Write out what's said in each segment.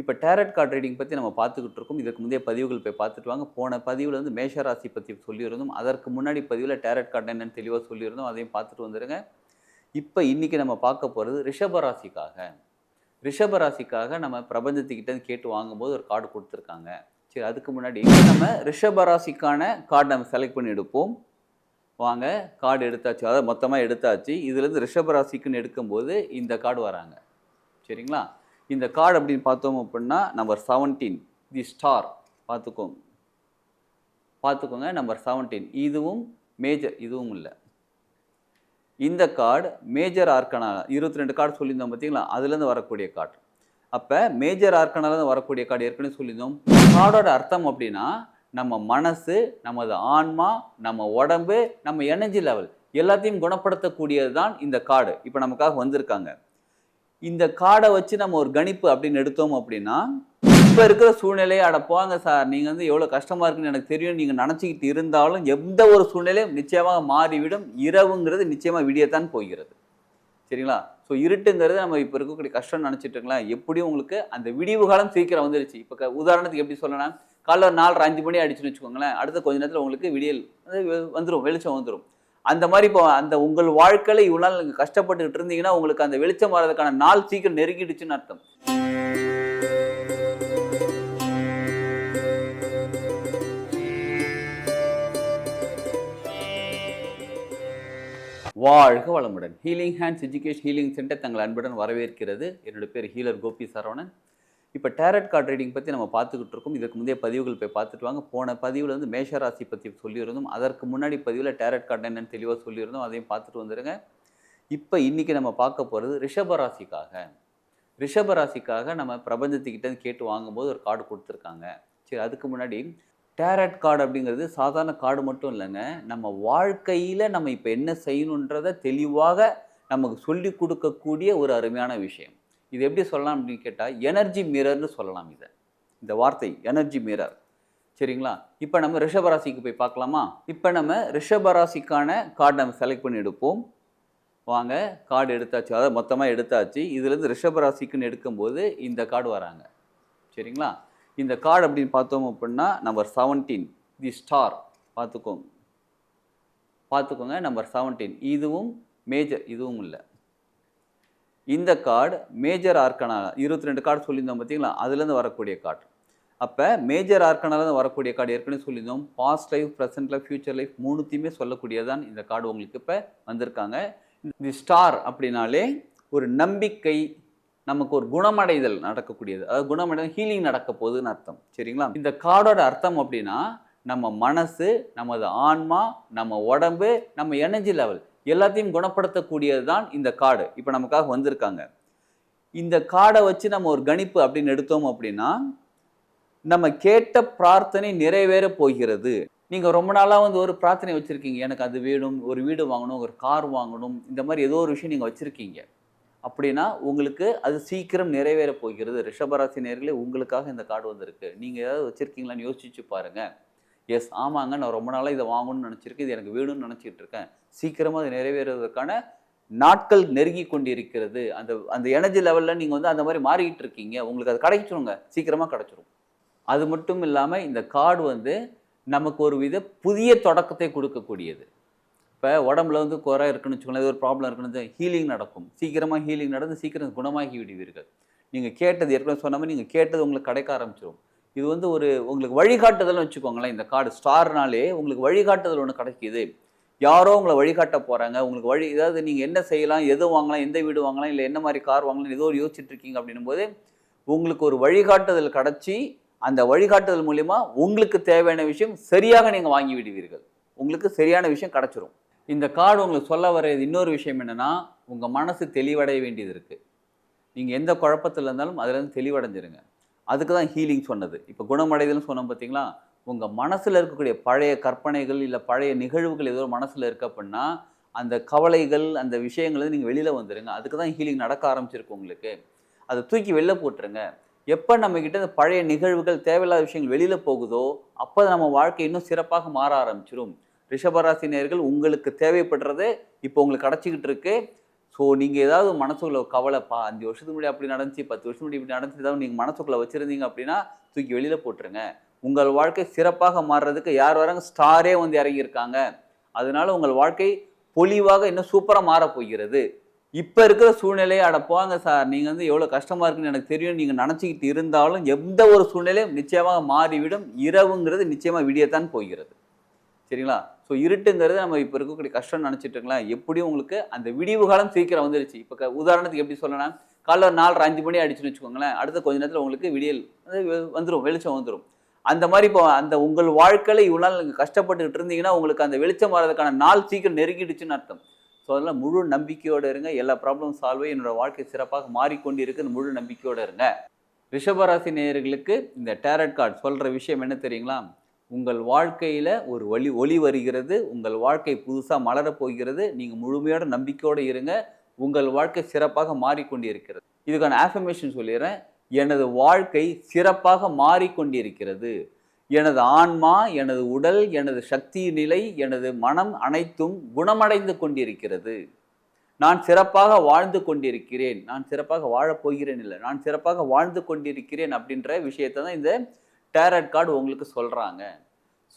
இப்போ tarot card reading பற்றி நம்ம பார்த்துக்கிட்டு இருக்கோம். இதுக்கு முந்தைய பதிவுகள் போய் பார்த்துட்டு வாங்க. போன பதிவில் வந்து மேஷராசி பற்றி சொல்லியிருந்தோம். அதற்கு முன்னாடி பதிவில் டேரட் கார்டு என்னென்னு தெளிவாக சொல்லியிருந்தோம். அதையும் பார்த்துட்டு வந்துடுங்க இப்போ இன்றைக்கி நம்ம பார்க்க போகிறது ரிஷபராசிக்காக. ரிஷபராசிக்காக நம்ம பிரபஞ்சத்துக்கிட்ட கேட்டு வாங்கும்போது ஒரு கார்டு கொடுத்துருக்காங்க. சரி அதுக்கு முன்னாடி நம்ம ரிஷபராசிக்கான கார்டு நம்ம செலக்ட் பண்ணி எடுப்போம். வாங்க கார்டு எடுத்தாச்சு. அதாவது மொத்தமாக எடுத்தாச்சு. இதுலேருந்து ரிஷபராசிக்குன்னு எடுக்கும்போது இந்த கார்டு வராங்க. சரிங்களா? இந்த கார்டு அப்படின்னு பார்த்தோம் அப்படின்னா நம்பர் செவன்டீன் தி ஸ்டார் பார்த்துக்கோங்க. பார்த்துக்கோங்க நம்பர் செவன்டீன் இதுவும் மேஜர் இதுவும் இல்லை. இந்த கார்டு மேஜர் ஆர்கனா இருபத்தி ரெண்டு கார்டு சொல்லியிருந்தோம் பார்த்தீங்களா? அதுலேருந்து வரக்கூடிய கார்டு அப்போ மேஜர் ஆர்கனாலேருந்து வரக்கூடிய கார்டு ஏற்கனவே சொல்லியிருந்தோம். கார்டோட அர்த்தம் அப்படின்னா நம்ம மனசு நமது ஆன்மா நம்ம உடம்பு நம்ம எனர்ஜி லெவல் எல்லாத்தையும் குணப்படுத்தக்கூடியது தான் இந்த கார்டு இப்போ நமக்காக வந்திருக்காங்க. இந்த காடை வச்சு நம்ம ஒரு கணிப்பு அப்படின்னு எடுத்தோம் அப்படின்னா இப்போ இருக்கிற சூழ்நிலையை அட போங்க சார் நீங்கள் வந்து எவ்வளோ கஷ்டமாக இருக்குன்னு எனக்கு தெரியும். நீங்கள் நினச்சிக்கிட்டு இருந்தாலும் எந்த ஒரு சூழ்நிலையும் நிச்சயமாக மாறிவிடும். இரவுங்கிறது நிச்சயமாக விடியத்தான் போகிறது. சரிங்களா? ஸோ இருட்டுங்கிறது நம்ம இப்போ இருக்கக்கூடிய கஷ்டம் நினச்சிட்டு இருக்கலாம் எப்படியும் உங்களுக்கு அந்த விடிவு காலம் சீக்கிரம் வந்துருச்சு. இப்போ உதாரணத்துக்கு எப்படி சொல்லலாம் காலைல ஒரு நாலு அஞ்சு மணி அடிச்சுன்னு வச்சுக்கோங்களேன். அடுத்த கொஞ்ச நேரத்தில் உங்களுக்கு விடியல் வந்துடும் வெளிச்சம் வந்துடும் அந்த மாதிரி இப்போ அந்த உங்கள் வாழ்க்கையில இவ்வளோ நாள் நீங்கள் கஷ்டப்பட்டுக்கிட்டு இருந்தீங்கன்னா உங்களுக்கு அந்த வெளிச்சம் வர்றதுக்கான நாள் சீக்கிரம் நெருங்கிடுச்சுன்னு அர்த்தம். வாழ்க வளமுடன். Healing hands education healing centre தங்கள் அன்புடன் வரவேற்கிறது. என்னோட பேர் ஹீலர் கோபி சரவணன். இப்போ டேரட் கார்டு ரீடிங் பற்றி நம்ம பார்த்துக்கிட்டு இருக்கோம். இதுக்கு முந்தைய பதிவுகள் போய் பார்த்துட்டு வாங்க. போன பதிவில் வந்து மேஷராசி பற்றி சொல்லியிருந்தோம். அதற்கு முன்னாடி பதிவில் டேரட் கார்டு என்னென்னு தெளிவாக சொல்லியிருந்தோம். அதையும் பார்த்துட்டு வந்துடுங்க இப்போ இன்றைக்கி நம்ம பார்க்க போகிறது ரிஷபராசிக்காக ரிஷபராசிக்காக நம்ம பிரபஞ்சத்துக்கிட்ட கேட்டு வாங்கும்போது ஒரு கார்டு கொடுத்துருக்காங்க. சரி அதுக்கு முன்னாடி டேரட் கார்டு அப்படிங்கிறது சாதாரண கார்டு மட்டும் இல்லைங்க. நம்ம வாழ்க்கையில் நம்ம இப்போ என்ன செய்யணுன்றதை தெளிவாக நமக்கு சொல்லி கொடுக்கக்கூடிய ஒரு அருமையான விஷயம். இது எப்படி சொல்லலாம் அப்படின்னு கேட்டால் எனர்ஜி மிரர்னு சொல்லலாம் இதை. இந்த வார்த்தை எனர்ஜி மிரர் சரிங்களா? இப்போ நம்ம ரிஷபராசிக்கு போய் பார்க்கலாமா? இப்போ நம்ம ரிஷபராசிக்கான கார்டு நம்ம செலக்ட் பண்ணி எடுப்போம். வாங்க கார்டு எடுத்தாச்சு. அதாவது மொத்தமாக எடுத்தாச்சு. இதுலேருந்து ரிஷபராசிக்குன்னு எடுக்கும்போது இந்த கார்டு வராங்க. சரிங்களா? இந்த கார்டு அப்படின்னு பார்த்தோம் அப்படின்னா நம்பர் செவன்டீன் தி ஸ்டார் பார்த்துக்கோங்க. பார்த்துக்கோங்க நம்பர் செவன்டீன் இதுவும் மேஜர் இதுவும் இல்லை. இந்த கார்டு மேஜர் ஆர்கனா இருபத்தி ரெண்டு கார்டு சொல்லியிருந்தோம் பார்த்தீங்களா? அதுலேருந்து வரக்கூடிய கார்டு அப்போ மேஜர் ஆர்கனாலேருந்து வரக்கூடிய கார்டு ஏற்கனவே சொல்லியிருந்தோம். Past life present life future life மூணுத்தையுமே சொல்லக்கூடியதான் இந்த கார்டு உங்களுக்கு இப்போ வந்திருக்காங்க. தி ஸ்டார் அப்படின்னாலே ஒரு நம்பிக்கை நமக்கு ஒரு குணமடைதல் நடக்கக்கூடியது. அதாவது குணமடைதல் ஹீலிங் நடக்க போகுதுன்னு அர்த்தம். சரிங்களா? இந்த கார்டோட அர்த்தம் அப்படின்னா நம்ம மனசு நமது ஆன்மா நம்ம உடம்பு நம்ம எனர்ஜி லெவல் எல்லாத்தையும் குணப்படுத்தக்கூடியது தான் இந்த கார்டு இப்போ நமக்காக வந்திருக்காங்க. இந்த கார்டை வச்சு நம்ம ஒரு கணிப்பு அப்படின்னு எடுத்தோம் அப்படின்னா நம்ம கேட்ட பிரார்த்தனை நிறைவேற போகிறது. நீங்கள் ரொம்ப நாளாக வந்து ஒரு பிரார்த்தனை வச்சுருக்கீங்க. எனக்கு அது வேணும் ஒரு வீடு வாங்கணும் ஒரு கார் வாங்கணும் இந்த மாதிரி ஏதோ ஒரு விஷயம் நீங்கள் வச்சுருக்கீங்க. அப்படின்னா உங்களுக்கு அது சீக்கிரம் நிறைவேற போகிறது. ரிஷபராசி நேர்களே உங்களுக்காக இந்த கார்டு வந்திருக்கு. நீங்கள் ஏதாவது வச்சுருக்கீங்களான்னு யோசிச்சு பாருங்கள் எஸ் ஆமாங்க நான் ரொம்ப நாளாக இதை வாங்கணும்னு நினச்சிருக்கேன் இது எனக்கு வேணும்னு நினச்சிட்டு இருக்கேன் சீக்கிரமாக அது நிறைவேறுவதற்கான நாட்கள் நெருங்கி கொண்டிருக்கிறது. அந்த அந்த எனர்ஜி லெவலில் நீங்கள் வந்து அந்த மாதிரி மாறிக்கிட்டு இருக்கீங்க உங்களுக்கு அது கிடைச்சிருங்க சீக்கிரமாக கிடைச்சிரும். அது மட்டும் இல்லாமல் இந்த கார்டு வந்து நமக்கு ஒரு வித புதிய தொடக்கத்தை கொடுக்கக்கூடியது. இப்போ உடம்புல வந்து குறை இருக்குன்னு வச்சுக்கோங்களேன் ஏதோ ஒரு ப்ராப்ளம் இருக்குன்னு ஹீலிங் நடக்கும். சீக்கிரமாக ஹீலிங் நடந்து சீக்கிரம் குணமாகி விடுவீர்கள். நீங்கள் கேட்டது ஏற்கனவே சொன்ன மாதிரி நீங்கள் கேட்டது உங்களுக்கு கிடைக்க ஆரம்பிச்சிடும் இது வந்து ஒரு உங்களுக்கு வழிகாட்டுதல்னு வச்சுக்கோங்களேன் இந்த கார்டு. ஸ்டார்னாலே உங்களுக்கு வழிகாட்டுதல் ஒன்று கிடைக்கிது. யாரோ உங்களை வழிகாட்ட போகிறாங்க உங்களுக்கு வழி ஏதாவது நீங்கள் என்ன செய்யலாம் எது வாங்கலாம் எந்த வீடு வாங்கலாம் இல்லை என்ன மாதிரி கார் வாங்கலாம் ஏதோ ஒரு யோசிச்சுட்டு இருக்கீங்க அப்படின்னும் போது உங்களுக்கு ஒரு வழிகாட்டுதல் கிடச்சி அந்த வழிகாட்டுதல் மூலிமா உங்களுக்கு தேவையான விஷயம் சரியாக நீங்கள் வாங்கி விடுவீர்கள். உங்களுக்கு சரியான விஷயம் கிடச்சிரும். இந்த கார்டு உங்களுக்கு சொல்ல வர இன்னொரு விஷயம் என்னென்னா உங்கள் மனசு தெளிவடைய வேண்டியது இருக்குது நீங்கள் எந்த குழப்பத்தில் இருந்தாலும் அதுலேருந்து தெளிவடைஞ்சிருங்க. அதுக்கு தான் ஹீலிங் சொன்னது. இப்போ குணமடைதல்னு சொன்னோம் பார்த்தீங்களா உங்கள் மனசில் இருக்கக்கூடிய பழைய கற்பனைகள் இல்லை பழைய நிகழ்வுகள் ஏதோ மனசில் இருக்க அப்படின்னா அந்த கவலைகள் அந்த விஷயங்கள் நீங்கள் வெளியில் வந்துடுங்க அதுக்கு தான் ஹீலிங் நடக்க ஆரம்பிச்சிருக்கு உங்களுக்கு. அதை தூக்கி வெளில போட்டுருங்க. எப்போ நம்மக்கிட்ட இந்த பழைய நிகழ்வுகள் தேவையில்லாத விஷயங்கள் வெளியில் போகுதோ அப்போ நம்ம வாழ்க்கை இன்னும் சிறப்பாக மாற ஆரம்பிச்சிடும் ரிஷபராசி நேர்கள் உங்களுக்கு தேவைப்படுறது இப்போ உங்களுக்கு கிடச்சிக்கிட்டு இருக்குது ஸோ நீங்கள் ஏதாவது மனசுக்குள்ள கவலைப்பா அஞ்சு வருஷத்துக்கு முன்னாடி அப்படி நடந்துச்சு பத்து வருஷம் முன்னாடி இப்படி நடந்துச்சு ஏதாவது நீங்கள் மனசுக்குள்ள வச்சுருந்தீங்க அப்படின்னா தூக்கி வெளியில் போட்டுருங்க. உங்கள் வாழ்க்கை சிறப்பாக மாறுறதுக்கு யார் வராங்க? ஸ்டாரே வந்து இறங்கியிருக்காங்க. அதனால உங்கள் வாழ்க்கை பொலிவாக இன்னும் சூப்பராக மாற போகிறது. இப்போ இருக்கிற சூழ்நிலையை அட போங்க சார் நீங்கள் வந்து எவ்வளோ கஷ்டமாக இருக்குன்னு எனக்கு தெரியும். நீங்கள் நினச்சிக்கிட்டு இருந்தாலும் எந்த ஒரு சூழ்நிலையும் நிச்சயமாக மாறிவிடும். இரவுங்கிறது நிச்சயமாக விடியத்தான் போகிறது. சரிங்களா? ஸோ இருட்டுங்கிறது நம்ம இப்போ இருக்கக்கூடிய கஷ்டம் நினச்சிட்டு இருக்கலாம் எப்படியும் உங்களுக்கு அந்த விடிவு காலம் சீக்கிரம் வந்துருச்சு. இப்போ உதாரணத்துக்கு எப்படி சொல்லலாம் காலைல ஒரு நாலு அஞ்சு மணி ஆயிடுச்சுன்னு வச்சுக்கோங்களேன். அடுத்த கொஞ்ச நேரத்தில் உங்களுக்கு விடியல் வந்துடும் வெளிச்சம் வந்துடும் அந்த மாதிரி இப்போ அந்த உங்கள் வாழ்க்கையில் இவ்வளோ நாள் நீங்கள் கஷ்டப்பட்டுக்கிட்டு இருந்தீங்கன்னா உங்களுக்கு அந்த வெளிச்சம் வர்றதுக்கான நாள் சீக்கிரம் நெருங்கிடுச்சுன்னு அர்த்தம். ஸோ அதெல்லாம் முழு நம்பிக்கையோடு இருங்க. எல்லா ப்ராப்ளம் சால்வ் என்னோடய என்னோட வாழ்க்கை சிறப்பாக மாறிக்கொண்டு இருக்குன்னு முழு நம்பிக்கையோடு இருங்க. ரிஷபராசி நேயர்களுக்கு இந்த டேரட் கார்டு சொல்கிற விஷயம் என்ன தெரியுங்களா? உங்கள் வாழ்க்கையில் ஒரு ஒளி ஒளி வருகிறது. உங்கள் வாழ்க்கை புதுசாக மலரப் போகிறது. நீங்கள் முழுமையோட நம்பிக்கையோடு இருங்க. உங்கள் வாழ்க்கை சிறப்பாக மாறிக்கொண்டிருக்கிறது. இதுக்கான ஆஃபர்மேஷன் சொல்லிடுறேன். எனது வாழ்க்கை சிறப்பாக மாறிக்கொண்டிருக்கிறது. எனது ஆன்மா எனது உடல் எனது சக்தி நிலை எனது மனம் அனைத்தும் குணமடைந்து கொண்டிருக்கிறது. நான் சிறப்பாக வாழ்ந்து கொண்டிருக்கிறேன். நான் சிறப்பாக வாழப்போகிறேன் இல்லை. நான் சிறப்பாக வாழ்ந்து கொண்டிருக்கிறேன் அப்படின்ற விஷயத்தை தான் இந்த டேரட் கார்டு உங்களுக்கு சொல்கிறாங்க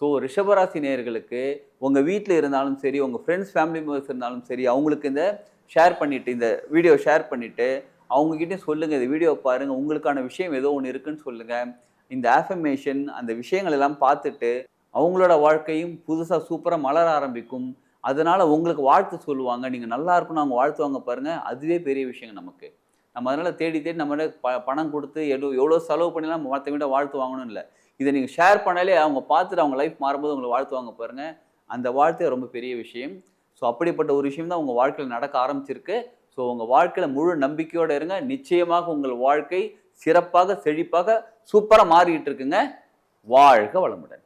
ஸோ ரிஷபராசி நேர்களுக்கு உங்கள் வீட்டில் இருந்தாலும் சரி உங்கள் ஃப்ரெண்ட்ஸ் ஃபேமிலி மெம்பர்ஸ் இருந்தாலும் சரி அவங்களுக்கு இந்த ஷேர் பண்ணிவிட்டு இந்த வீடியோ ஷேர் பண்ணிவிட்டு அவங்கக்கிட்டே சொல்லுங்கள் இந்த வீடியோ பாருங்கள் உங்களுக்கான விஷயம் ஏதோ ஒன்று இருக்குன்னு சொல்லுங்கள் இந்த ஆஃபர்மேஷன் அந்த விஷயங்கள் எல்லாம் பார்த்துட்டு அவங்களோட வாழ்க்கையும் புதுசாக சூப்பராக மலர ஆரம்பிக்கும். அதனால் உங்களுக்கு வாழ்த்து சொல்லுவாங்க. நீங்கள் நல்லா இருக்கணும் அவங்க வாழ்த்துவாங்க பாருங்கள் அதுவே பெரிய விஷயங்க நமக்கு. நம்ம அதனால் தேடி தேடி நம்ம ப பணம் கொடுத்து எவ்வளோ எவ்வளோ செலவு பண்ணிலாம் மற்றவங்க வாழ்த்து வாங்கணும் இல்லை. இதை நீங்கள் ஷேர் பண்ணாலே அவங்க பார்த்துட்டு அவங்க லைஃப் மாறும்போது உங்களை வாழ்த்துவாங்க பாருங்கள் அந்த வாழ்த்தே ரொம்ப பெரிய விஷயம். ஸோ அப்படிப்பட்ட ஒரு விஷயம் தான் உங்கள் வாழ்க்கையில் நடக்க ஆரம்பிச்சிருக்கு. ஸோ உங்கள் வாழ்க்கையில் முழு நம்பிக்கையோடு இருங்க. நிச்சயமாக உங்கள் வாழ்க்கை சிறப்பாக செழிப்பாக சூப்பராக மாறிக்கிட்டு இருக்குங்க. வாழ்க வளமுடன்.